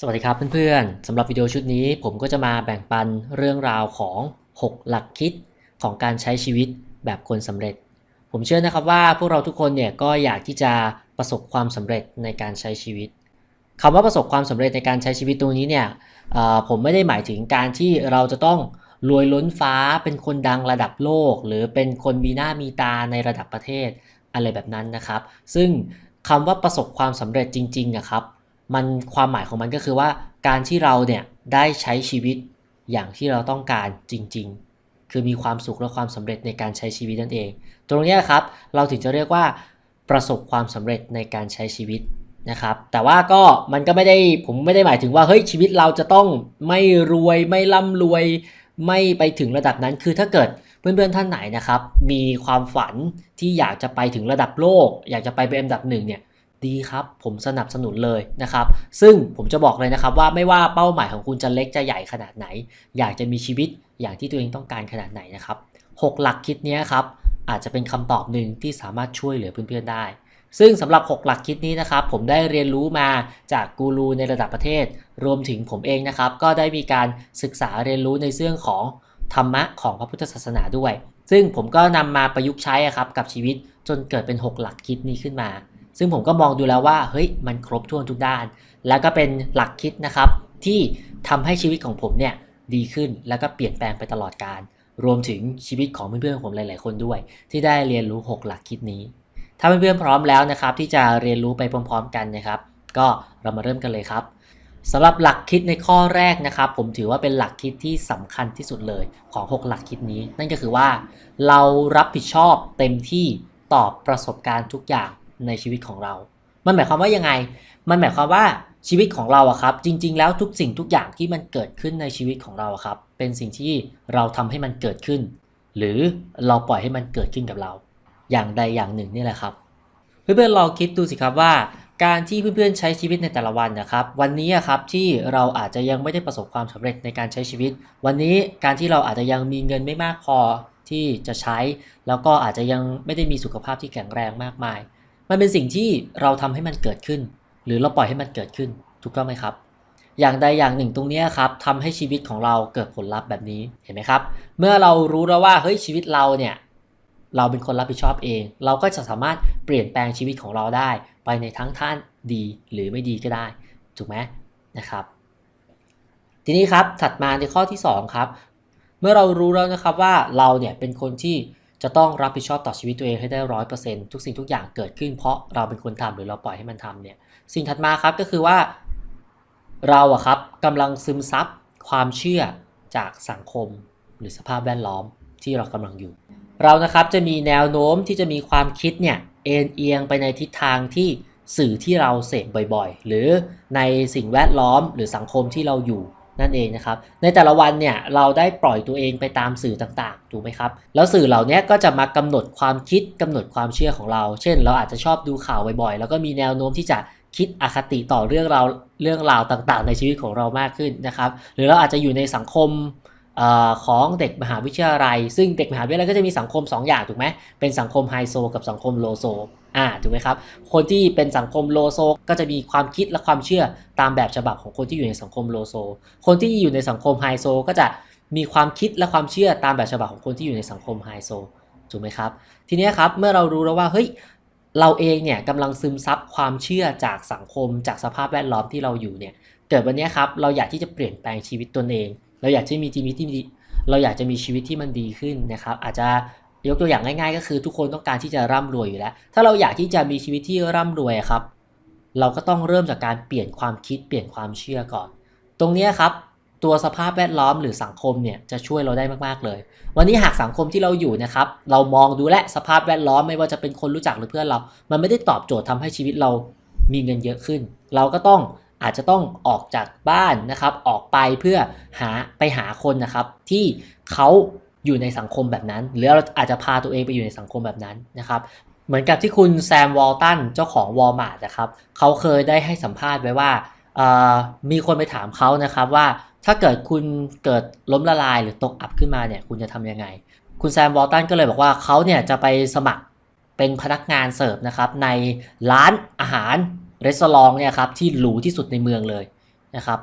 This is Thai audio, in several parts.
สวัสดีครับเพื่อนๆสำหรับวิดีโอชุดนี้ผมก็จะมาแบ่งปันเรื่องราวของ 6 หลักคิดของการใช้ชีวิตแบบคนสำเร็จ ผมเชื่อนะครับว่าพวกเราทุกคนเนี่ยก็อยากที่จะประสบความสำเร็จในการใช้ชีวิตคำว่าประสบความสำเร็จในการใช้ชีวิตตรงนี้เนี่ยผมไม่ได้หมายถึงการที่เราจะต้องรวยล้นฟ้าเป็นคนดังระดับโลก หรือเป็นคนมีหน้ามีตาในระดับประเทศอะไรแบบนั้นนะครับ ซึ่งคำว่าประสบความสำเร็จจริงๆอะครับ มันความหมายของมันก็คือว่าการที่เราเนี่ยได้ใช้ชีวิตอย่างที่เราต้องการจริง ๆ คือมีความสุขและความสำเร็จในการใช้ชีวิตนั่นเอง ตรงนี้ครับเราถึงจะเรียกว่าประสบความสำเร็จในการใช้ชีวิตนะครับ แต่ว่าก็มันก็ไม่ได้ผมไม่ได้หมายถึงว่าเฮ้ยชีวิตเราจะต้องไม่รวยไม่ร่ำรวย ไม่ไปถึงระดับนั้นคือถ้าเกิดเพื่อนๆท่านไหนนะครับ มีความฝันที่อยากจะไปถึงระดับโลก อยากจะไปเป็นอันดับหนึ่งเนี่ย ดีครับ ผมสนับสนุนเลยนะครับ ซึ่งผมจะบอกเลยนะครับว่าไม่ว่าเป้าหมายของคุณจะเล็กจะใหญ่ขนาดไหน อยากจะมีชีวิตอย่างที่ตัวเองต้องการขนาดไหนนะครับหกหลักคิดนี้ครับอาจจะเป็นคำตอบหนึ่งที่สามารถช่วยเหลือเพื่อนๆได้ ซึ่งสำหรับ 6 หลักคิดนี้นะครับ ผมได้เรียนรู้มาจากกูรูในระดับประเทศ รวมถึงผมเองนะครับ ก็ได้มีการศึกษาเรียนรู้ในเรื่องของธรรมะของพระพุทธศาสนาด้วย ซึ่งผมก็นำมาประยุกต์ใช้ครับกับชีวิตจนเกิดเป็น 6 หลักคิดนี้ขึ้นมา ซึ่งผมก็มองดูแล้วว่าเฮ้ยมันครบถ้วนทุกด้าน แล้วก็เป็นหลักคิดนะครับ ที่ทำให้ชีวิตของผมเนี่ยดีขึ้นแล้วก็เปลี่ยนแปลงไปตลอดการ รวมถึงชีวิตของเพื่อนๆของผมหลาย ๆ คนด้วย ที่ได้เรียนรู้ 6 หลักคิดนี้ ถ้าเพื่อนๆพร้อมแล้วนะครับ ที่จะเรียนรู้ไปพร้อม ๆ กันนะครับ ก็เรามาเริ่มกันเลยครับสำหรับหลักคิดในข้อแรกนะครับ ผมถือว่าเป็นหลักคิดที่สำคัญที่สุดเลยของ 6 หลักคิดนี้ นั่นก็คือว่า เรารับผิดชอบเต็มที่ต่อประสบการณ์ทุกอย่าง ในชีวิตของเรา มันหมายความว่ายังไง มันหมายความว่าชีวิตของเราอะครับ จริง ๆ แล้วทุกสิ่งทุกอย่างที่มันเกิดขึ้นในชีวิตของเราอะครับ เป็นสิ่งที่เราทำให้มันเกิดขึ้น หรือเราปล่อยให้มันเกิดขึ้นกับเรา อย่างใดอย่างหนึ่งนี่แหละครับ เพื่อนๆลองคิดดูสิครับว่าการที่เพื่อนๆใช้ชีวิตในแต่ละวันนะครับ วันนี้อะครับที่เราอาจจะยังไม่ได้ประสบความสำเร็จในการใช้ชีวิต วันนี้การที่เราอาจจะยังมีเงินไม่มากพอที่จะใช้ แล้วก็อาจจะยังไม่ได้มีสุขภาพที่แข็งแรงมากมาย มันเป็นสิ่งที่เราทำให้มันเกิดขึ้น หรือเราปล่อยให้มันเกิดขึ้น ถูกต้องไหมครับ อย่างใดอย่างหนึ่งตรงนี้ครับทำให้ชีวิตของเราเกิดผลลัพธ์แบบนี้เห็นไหมครับ เมื่อเรารู้แล้วว่าเฮ้ยชีวิตเราเนี่ยเราเป็นคนรับผิดชอบเอง เราก็จะสามารถเปลี่ยนแปลงชีวิตของเราได้ ไปในทั้งท่านดีหรือไม่ดีก็ได้ ถูกไหมนะครับ ทีนี้ครับถัดมาในข้อที่ 2 ครับ เมื่อเรารู้แล้วนะครับว่าเราเนี่ยเป็นคนที่ จะต้องรับผิดชอบต่อชีวิตตัวเองให้ได้ร้อยเปอร์เซ็นต์ทุกสิ่งทุกอย่างเกิดขึ้น เพราะเราเป็นคนทำหรือเราปล่อยให้มันทำเนี่ยสิ่งถัดมาครับก็คือว่า เราอะครับกำลังซึมซับความเชื่อจากสังคม หรือสภาพแวดล้อมที่เรากำลังอยู่ เรานะครับจะมีแนวโน้มที่จะมีความคิดเนี่ยเอ็นเอียงไปในทิศทางที่สื่อที่เราเสพบ่อยๆ หรือในสิ่งแวดล้อมหรือสังคมที่เราอยู่ นั่นเองนะครับ ในแต่ละวันเนี่ยเราได้ปล่อยตัวเองไปตามสื่อต่างๆ ถูกไหมครับ แล้วสื่อเหล่านี้ก็จะมากำหนดความคิดกำหนดความเชื่อของเรา เช่น เราอาจจะชอบดูข่าวบ่อยๆ แล้วก็มีแนวโน้มที่จะคิดอคติต่อเรื่องราวเรื่องราวต่างๆ ในชีวิตของเรามากขึ้นนะครับ หรือเราอาจจะอยู่ในสังคมออของเด็กมหาวิทยาลัย ซึ่งเด็กมหาวิทยาลัยก็จะมีสังคม 2 อย่างถูกไหมเป็นสังคมไฮโซกับสังคมโลโซ อ่าถูกไหมครับ คนที่เป็นสังคมโลโซ ก็จะมีความคิดและความเชื่อตามแบบฉบับของคนที่อยู่ในสังคมโลโซ คนที่อยู่ในสังคมไฮโซ ก็จะมีความคิดและความเชื่อตามแบบฉบับของคนที่อยู่ในสังคมไฮโซถูกไหมครับ ทีนี้ครับเมื่อเรารู้แล้วว่าเฮ้ยเราเองเนี่ยกำลังซึมซับความเชื่อจากสังคม จากสภาพแวดล้อมที่เราอยู่เนี่ยเกิดวันนี้ครับเราอยากที่จะเปลี่ยนแปลงชีวิตตนเอง เราอยากจะมีชีวิตที่ดีเราอยากจะมีชีวิตที่มันดีขึ้นนะครับ อาจจะ ยกตัวอย่างง่ายๆ ก็คือทุกคนต้องการที่จะร่ำรวยอยู่แล้ว ถ้าเราอยากที่จะมีชีวิตที่ร่ำรวยครับ เราก็ต้องเริ่มจากการเปลี่ยนความคิดเปลี่ยนความเชื่อก่อน ตรงนี้ครับ ตัวสภาพแวดล้อมหรือสังคมเนี่ยจะช่วยเราได้มากๆเลย วันนี้หากสังคมที่เราอยู่นะครับ เรามองดูแลสภาพแวดล้อมไม่ว่าจะเป็นคนรู้จักหรือเพื่อนเรา มันไม่ได้ตอบโจทย์ทำให้ชีวิตเรามีเงินเยอะขึ้น เราก็ต้องอาจจะต้องออกจากบ้านนะครับ ออกไปเพื่อหาไปหาคนนะครับ ที่เขา อยู่ในสังคมแบบนั้น หรือเราอาจจะพาตัวเองไปอยู่ในสังคมแบบนั้นนะครับ เหมือนกับที่คุณแซมวอลตันเจ้าของวอลมาร์ทนะครับเขาเคยได้ให้สัมภาษณ์ไว้ว่ามีคนไปถามเขานะครับว่าถ้าเกิดคุณเกิดล้มละลายหรือตกอับขึ้นมาเนี่ยคุณจะทำยังไง คุณแซมวอลตันก็เลยบอกว่าเขาเนี่ยจะไปสมัครเป็นพนักงานเสิร์ฟนะครับในร้านอาหารรีสอร์ทเนี่ยครับที่หรูที่สุดในเมืองเลยนะครับ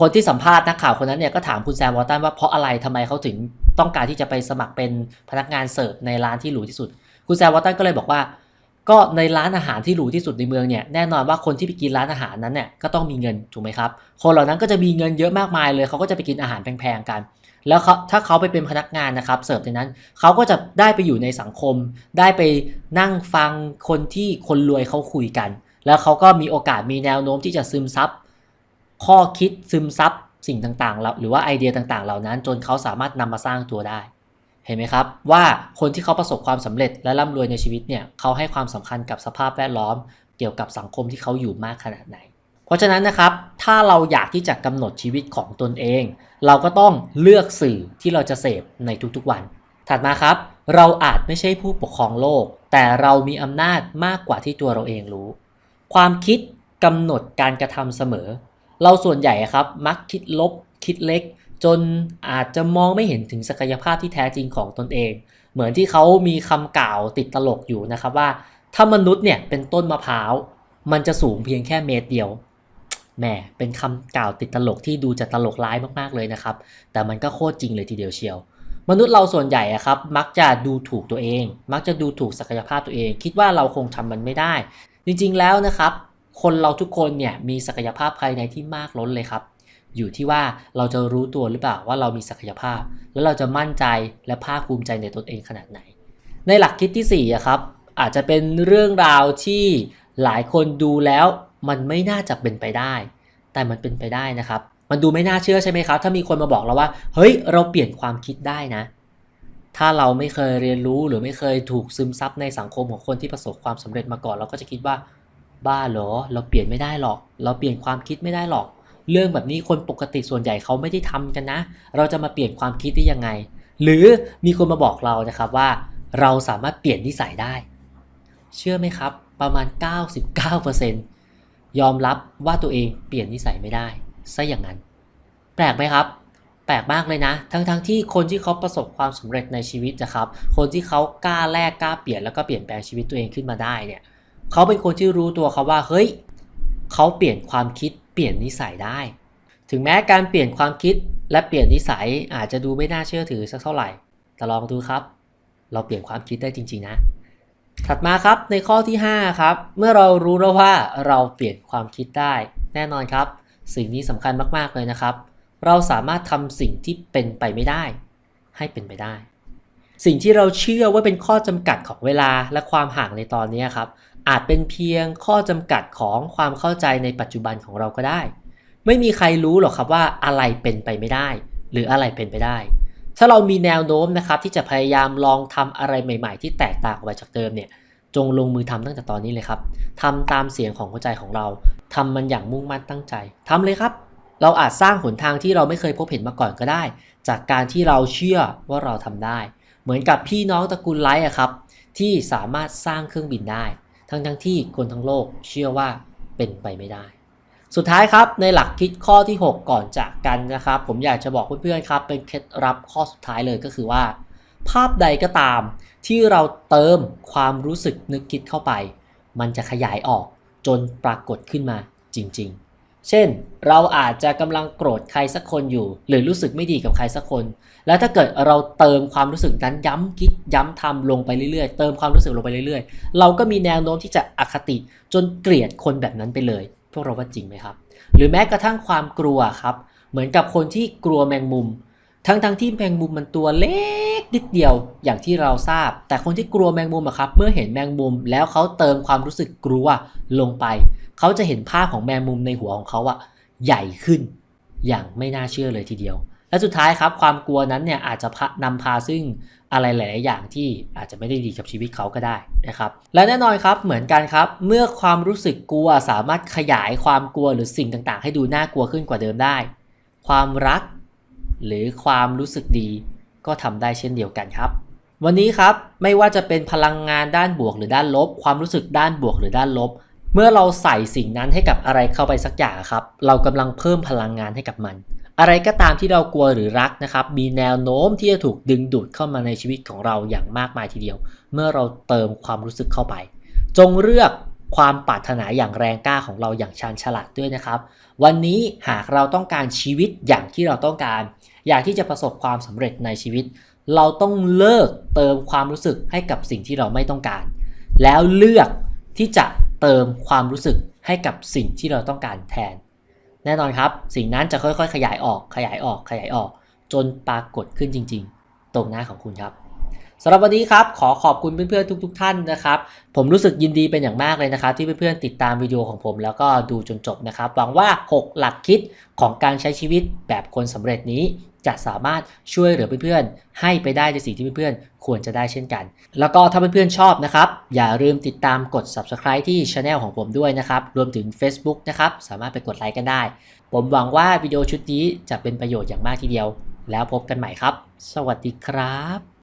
คนที่สัมภาษณ์นักข่าวคนนั้นเนี่ยก็ถามคุณแซมวอลตันว่าเพราะอะไรทำไมเขาถึงต้องการที่จะไปสมัครเป็นพนักงานเสิร์ฟในร้านที่หรูที่สุด คุณแซมวอลตันก็เลยบอกว่า ก็ในร้านอาหารที่หรูที่สุดในเมืองเนี่ยแน่นอนว่าคนที่ไปกินร้านอาหารนั้นเนี่ยก็ต้องมีเงินถูกไหมครับ คนเหล่านั้นก็จะมีเงินเยอะมากมายเลยเขาก็จะไปกินอาหารแพงๆกัน แล้วเขาถ้าเขาไปเป็นพนักงานนะครับเสิร์ฟในนั้นเขาก็จะได้ไปอยู่ในสังคม ได้ไปนั่งฟังคนที่คนรวยเขาคุยกัน แล้วเขาก็มีโอกาสมีแนวโน้มที่จะซึมซับ ข้อคิดซึมซับสิ่งต่างๆเราหรือว่าไอเดียต่างๆ เหล่านั้น จนเขาสามารถนำมาสร้างตัวได้ เห็นไหมครับ ว่าคนที่เขาประสบความสำเร็จและร่ำรวยในชีวิตเนี่ยเขาให้ความสำคัญกับสภาพแวดล้อม เกี่ยวกับสังคมที่เขาอยู่มากขนาดไหน เพราะฉะนั้นนะครับ ถ้าเราอยากที่จะกำหนดชีวิตของตนเอง เราก็ต้องเลือกสื่อที่เราจะเสพในทุกๆวัน ถัดมาครับ เราอาจไม่ใช่ผู้ปกครองโลก แต่เรามีอำนาจมากกว่าที่ตัวเราเองรู้ ความคิดกำหนดการกระทำเสมอ เราส่วนใหญ่ครับมักคิดลบคิดเล็ก จนอาจจะมองไม่เห็นถึงศักยภาพที่แท้จริงของตนเอง เหมือนที่เขามีคำกล่าวติดตลกอยู่นะครับว่า ถ้ามนุษย์เนี่ยเป็นต้นมะพร้าว มันจะสูงเพียงแค่เมตรเดียวแหมเป็นคำกล่าวติดตลกที่ดูจะตลกร้ายมากๆเลยนะครับ แต่มันก็โคตรจริงเลยทีเดียวเชียว มนุษย์เราส่วนใหญ่อะครับ มักจะดูถูกตัวเอง มักจะดูถูกศักยภาพตัวเอง คิดว่าเราคงทำมันไม่ได้ จริงๆแล้วนะครับ คนเราทุกคนเนี่ยมีศักยภาพภายในที่มากล้นเลยครับ อยู่ที่ว่าเราจะรู้ตัวหรือเปล่าว่าเรามีศักยภาพ แล้วเราจะมั่นใจและภาคภูมิใจในตนเองขนาดไหน ในหลักคิดที่4อะครับอาจจะเป็นเรื่องราวที่หลายคนดูแล้วมันไม่น่าจะเป็นไปได้ แต่มันเป็นไปได้นะครับ มันดูไม่น่าเชื่อใช่ไหมครับ ถ้ามีคนมาบอกเราว่า เฮ้ย เราเปลี่ยนความคิดได้นะ ถ้าเราไม่เคยเรียนรู้หรือไม่เคยถูกซึมซับในสังคมของคนที่ประสบความสำเร็จมาก่อน เราก็จะคิดว่า บ้าเหรอ เราเปลี่ยนไม่ได้หรอก เราเปลี่ยนความคิดไม่ได้หรอก เรื่องแบบนี้คนปกติส่วนใหญ่เขาไม่ได้ทำกันนะ เราจะมาเปลี่ยนความคิดได้ยังไง หรือมีคนมาบอกเรานะครับว่า เราสามารถเปลี่ยนนิสัยได้ เชื่อไหมครับ ประมาณ 99%ยอมรับว่าตัวเองเปลี่ยนนิสัยไม่ได้ซะอย่างนั้น แปลกไหมครับแปลกมากเลยนะ ทั้งๆทที่คนที่เขาประสบความสำเร็จในชีวิตนะครับ คนที่เขากล้าแลกกล้าเปลี่ยนแล้วก็เปลี่ยนแปลงชีวิตตัวเองขึ้นมาได้เนี่ย เขาเป็นคนที่รู้ตัวเขาว่าเฮ้ยเขาเปลี่ยนความคิดเปลี่ยนนิสัยได้ ถึงแม้การเปลี่ยนความคิดและเปลี่ยนนิสัยอาจจะดูไม่น่าเชื่อถือสักเท่าไหร่ แต่ลองดูครับ เราเปลี่ยนความคิดได้จริง ๆ นะ ถัดมาครับในข้อที่ 5 ครับ เมื่อเรารู้แล้วว่าเราเปลี่ยนความคิดได้ แน่นอนครับ สิ่งนี้สำคัญมากๆเลยนะครับ เราสามารถทำสิ่งที่เป็นไปไม่ได้ ให้เป็นไปได้ สิ่งที่เราเชื่อว่าเป็นข้อจำกัดของเวลาและความห่างในตอนนี้ครับ อาจเป็นเพียงข้อจำกัดของความเข้าใจในปัจจุบันของเราก็ได้ ไม่มีใครรู้หรอกครับว่าอะไรเป็นไปไม่ได้ หรืออะไรเป็นไปได้ ถ้าเรามีแนวโน้มนะครับที่จะพยายามลองทำอะไรใหม่ ๆ ที่แตกต่างออกไปจากเดิมเนี่ยจงลงมือทำตั้งแต่ตอนนี้เลยครับทำตามเสียงของหัวใจของเราทำมันอย่างมุ่งมั่นตั้งใจทำเลยครับ เราอาจสร้างหนทางที่เราไม่เคยพบเห็นมาก่อนก็ได้ จากการที่เราเชื่อว่าเราทำได้ เหมือนกับพี่น้องตระกูลไลท์อะครับ ที่สามารถสร้างเครื่องบินได้ ทั้งทั้งที่คนทั้งโลกเชื่อว่าเป็นไปไม่ได้ สุดท้ายครับในหลักคิดข้อที่ 6 ก่อนจากกันนะครับ ผมอยากจะบอกเพื่อนๆครับ เป็นเคล็ดลับข้อสุดท้ายเลยก็คือว่า ภาพใดก็ตาม ที่เราเติมความรู้สึกนึกคิดเข้าไป มันจะขยายออกจนปรากฏขึ้นมาจริง ๆ เช่น เราอาจจะกำลังโกรธใครสักคนอยู่ หรือรู้สึกไม่ดีกับใครสักคน แล้วถ้าเกิดเราเติมความรู้สึกนั้นย้ำคิดย้ำทำลงไปเรื่อยๆ เติมความรู้สึกลงไปเรื่อยๆ เราก็มีแนวโน้มที่จะอคติจนเกลียดคนแบบนั้นไปเลย พวกเราว่าจริงไหมครับ หรือแม้กระทั่งความกลัวครับ เหมือนกับคนที่กลัวแมงมุม ทั้งทั้งๆที่แมงมุมมันตัวเล็กนิดเดียวอย่างที่เราทราบ แต่คนที่กลัวแมงมุมอะครับ เมื่อเห็นแมงมุมแล้วเขาเติมความรู้สึกกลัวลงไป เขาจะเห็นภาพของแมงมุมในหัวของเขาอะใหญ่ขึ้น อย่างไม่น่าเชื่อเลยทีเดียว และสุดท้ายครับ ความกลัวนั้นเนี่ยอาจจะพานำพาซึ่งอะไรหลาย ๆ อย่างที่อาจจะไม่ได้ดีกับชีวิตเขาก็ได้นะครับ และแน่นอนครับเหมือนกันครับ เมื่อความรู้สึกกลัวสามารถขยายความกลัวหรือสิ่งต่าง ๆ ให้ดูน่ากลัวขึ้นกว่าเดิมได้ ความรัก หรือความรู้สึกดี ก็ทำได้เช่นเดียวกันครับ วันนี้ครับไม่ว่าจะเป็นพลังงานด้านบวกหรือด้านลบ ความรู้สึกด้านบวกหรือด้านลบ เมื่อเราใส่สิ่งนั้นให้กับอะไรเข้าไปสักอย่างครับ เรากำลังเพิ่มพลังงานให้กับมัน อะไรก็ตามที่เรากลัวหรือรักนะครับ มีแนวโน้มที่จะถูกดึงดูดเข้ามาในชีวิตของเราอย่างมากมายทีเดียว เมื่อเราเติมความรู้สึกเข้าไป จงเลือกความปรารถนาอย่างแรงกล้าของเราอย่างชาญฉลาดด้วยนะครับ วันนี้หากเราต้องการชีวิตอย่างที่เราต้องการ อยากที่จะประสบความสำเร็จในชีวิต เราต้องเลิกเติมความรู้สึกให้กับสิ่งที่เราไม่ต้องการ แล้วเลือกที่จะเติมความรู้สึกให้กับสิ่งที่เราต้องการแทน แน่นอนครับ สิ่งนั้นจะค่อยๆ ขยายออกขยายออกขยายออก จนปรากฏขึ้นจริง ๆ ตรงหน้าของคุณครับ สำหรับวันนี้ครับ ขอขอบคุณเพื่อนๆทุกๆท่านนะครับ ผมรู้สึกยินดีเป็นอย่างมากเลยนะครับ ที่เพื่อนๆติดตามวิดีโอของผมแล้วก็ดูจนจบนะครับ หวังว่า 6 หลักคิดของการใช้ชีวิตแบบคนสำเร็จนี้ จะสามารถช่วยเหลือเพื่อนๆให้ไปได้ในสิ่งที่เพื่อนๆควรจะได้เช่นกัน แล้วก็ถ้าเพื่อนๆชอบนะครับ อย่าลืมติดตามกด subscribe ที่ช anel ของผมด้วยนะครับ รวมถึง Facebook นะครับ สามารถไปกดไลค์กันได้ ผมหวังว่าวิดีโอชุดนี้จะเป็นประโยชน์อย่างมากทีเดียว แล้วพบกันใหม่ครับ สวัสดีครับ